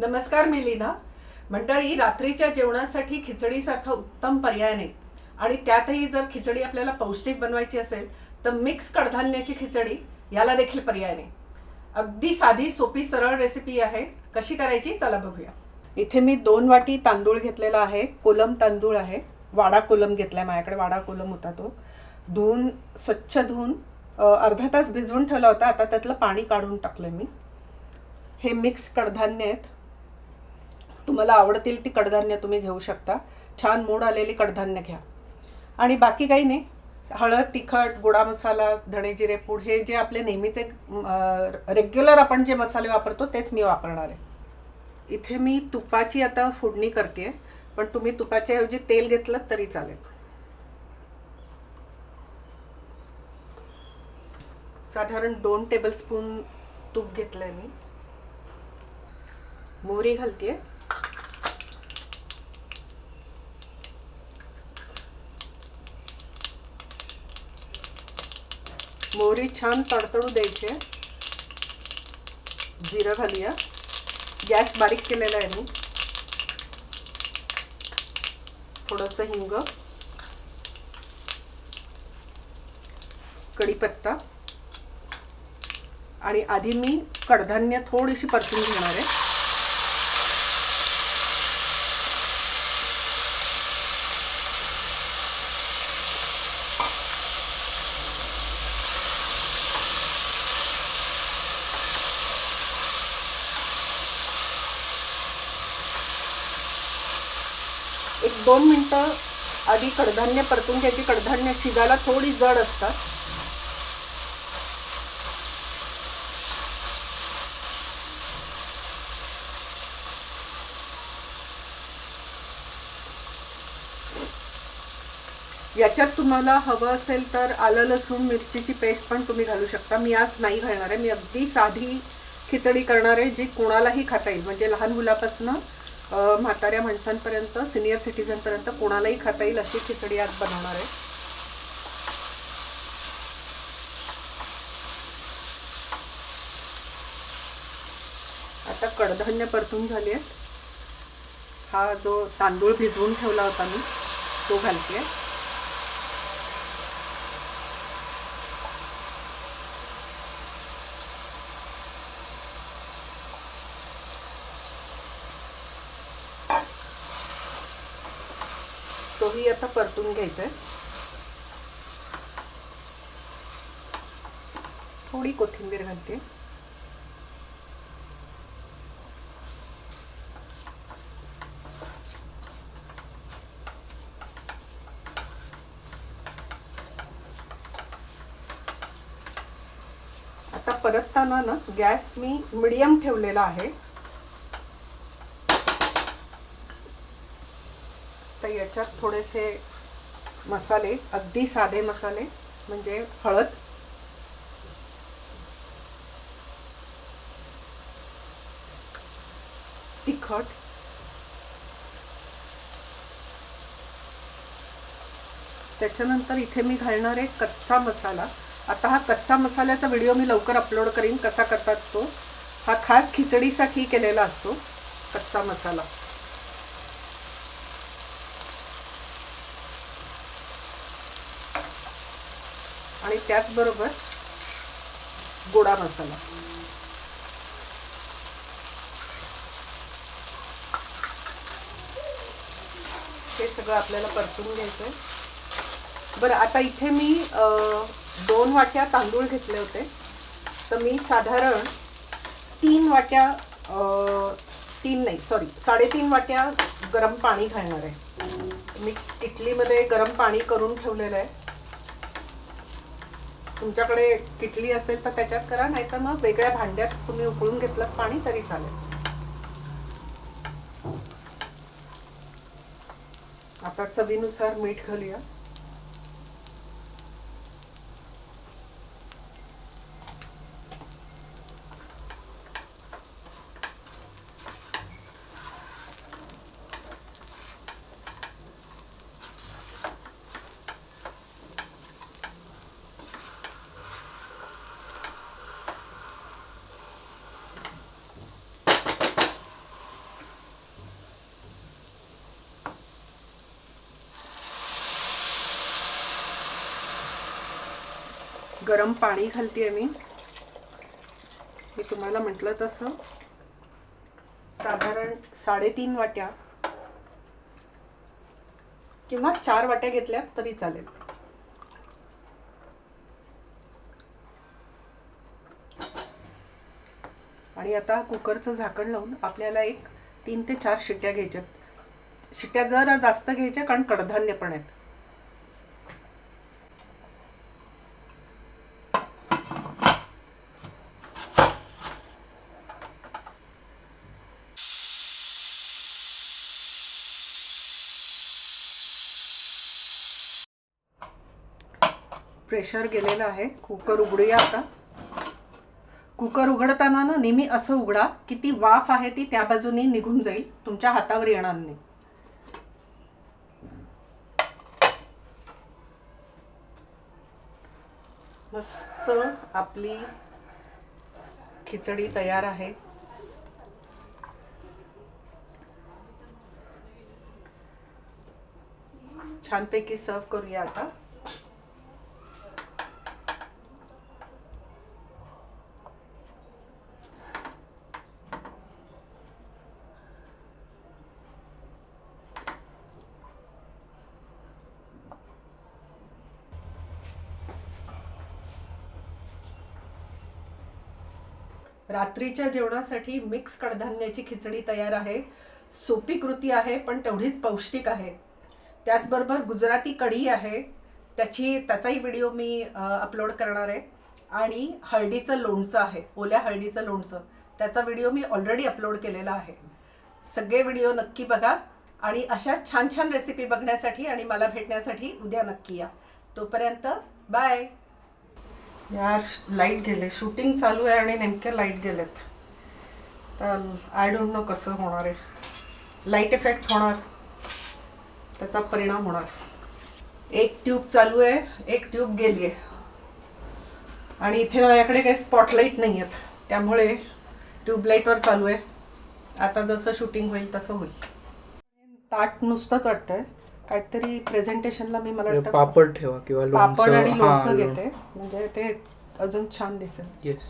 नमस्कार मी लीना. मंडळी रात्रीच्या जेवणासाठी खिचडीसारखा उत्तम पर्याय नाही. आणि त्यातही जर खिचडी आपल्याला पौष्टिक बनवायची असेल तर मिक्स कडधान्याची खिचडी याला देखील पर्याय नाही. अगदी साधी सोपी सरळ रेसिपी आहे. कशी करायची? चला बघूया. इथे मी दोन वाटी तांदूळ घेतलेला आहे. कोलम तांदूळ आहे. वाडा कोलम घेतलाय माझ्याकडे. वाडा कोलम होता तो. धुवून स्वच्छ धुवून अर्धा तास भिजवून ठेवला होता. आता त्यातलं पाणी काढून टाकलं मी. हे मिक्स कडधान्य आहेत. तुम्हाला आवडतील ती कडधान्य तुम्ही घेऊ शकता. छान मूड आलेली कडधान्य घ्या. आणि बाकी काही नाही. हळद तिखट गोडा मसाला धणे जिरे पूड हे जे आपले नेहमीचे रेग्युलर आपण जे मसाले वापरतो तेच मी वापरणार आहे. इथे मी तुपाची आता फोडणी करते पण तुम्ही तुपाच्या ऐवजी तेल घेतलं तरी चालेल. साधारण दोन टेबलस्पून तूप घेतलंय मी. मोहरी घालते. मोहरी छान तडतडू द्यायची जिरं घालूया. गॅस बारीक केलेला आहे मी. थोडंसं हिंग. कढीपत्ता. आणि आधी मी कडधान्य थोडीशी परतून घेणार आहे. दोन मिनटं आधी कडधान्य परतून घ्यायची. कडधान्य शिजायला थोडी जड असतात. याच्यात तुम्हाला हवं असेल तर आलं लसूण मिरचीची पेस्ट पण तुम्ही घालू शकता. मी आज नाही घालणार आहे. मी अगदी साधी खिचडी करणार आहे जी कोणालाही खाता येईल. म्हणजे लहान मुलापासनं म्हाताऱ्या माणसांपर्यंत सिनियर सिटीजनपर्यंत कोणालाही खाता येईल अशी खिचडी आज बनवणार आहे. आता कडधान्य परतून झाले आहेत हा जो तांदूळ भिजवून ठेवला होता मी तो घालते. तोही आता परतून घ्यायचं आहे थोडी कोथिंबीर घालते. आता परतताना ना गॅस मी मिडियम ठेवलेला आहे तर याच्यात थोडेसे मसाले अगदी साधे मसाले म्हणजे हळद. तिखट. त्याच्यानंतर इथे मी घालणार आहे कच्चा मसाला. आता हा कच्चा मसाल्याचा व्हिडिओ मी लवकर अपलोड करीन कसा करतात तो. हा खास खिचडीसाठी केलेला असतो कच्चा मसाला. आणि त्याचबरोबर गोडा मसाला. हे सगळं आपल्याला परतून घ्यायचं आहे बरं आता इथे मी दोन वाट्या तांदूळ घेतले होते. तर मी साधारण तीन वाट्या तीन नाही सॉरी साडेतीन वाट्या गरम पाणी घालणार आहे. मी इटलीमध्ये गरम पाणी करून ठेवलेलं आहे. तुमच्याकडे किटली असेल तर त्याच्यात करा नाही तर मग वेगळ्या भांड्यात तुम्ही उकळून घेतलं पाणी तरी चालेल. आता चवीनुसार मीठ घालूया. गरम पाणी घालते मी. मी तुम्हाला म्हटलं तसं. साधारण साडेतीन वाट्या किंवा चार वाट्या घेतल्या तरी चालेल. आणि आता कुकरचं झाकण लावून आपल्याला एक तीन ते चार शिट्ट्या घ्यायच्यात. शिट्ट्या जरा जास्त घ्यायच्या कारण कडधान्य पण आहेत. प्रेशर गेलेलं आहे. कुकर उघडूया आता. कुकर उघडताना ना नेहमी असं उघडा की ती वाफ आहे ती त्या बाजूने निघून जाईल. तुमच्या हातावर येणार नाही. मस्त आपली खिचडी तयार आहे. छानपैकी सर्व करूया आता. रात्रीच्या जेवणासाठी मिक्स कडधान्याची खिचडी तयार आहे. सोपी कृती आहे पण तेवढीच पौष्टिक आहे. त्याचबरोबर गुजराती कढी आहे. त्याची त्याचाही व्हिडिओ मी अपलोड करणार आहे. आणि हळदीचं लोणचं आहे ओल्या हळदीचं लोणचं. त्याचा व्हिडिओ मी ऑलरेडी अपलोड केलेला आहे. सगळे व्हिडिओ नक्की बघा. आणि अशा छान छान रेसिपी बघण्यासाठी आणि मला भेटण्यासाठी उद्या नक्की या. तोपर्यंत बाय! यार लाइट गेले. शूटिंग चालू आहे आणि नेमक्या लाइट गेलेत. तर आय डोंट नो कसं होणार आहे. लाइट इफेक्ट होणार. त्याचा परिणाम होणार. एक ट्यूब चालू आहे. एक ट्यूब गेली आहे. आणि इथे माझ्याकडे काही स्पॉटलाईट नाही आहेत त्यामुळे ट्यूबलाईटवर चालू आहे. आता जसं शूटिंग होईल तसं होईल. ताट नुसतंच वाटतंय. काहीतरी प्रेझेंटेशनला मी मला वाटतं पापड ठेवा किंवा पापड आणि लोणचं लोण- घेते. म्हणजे ते अजून छान दिसेल. Yes.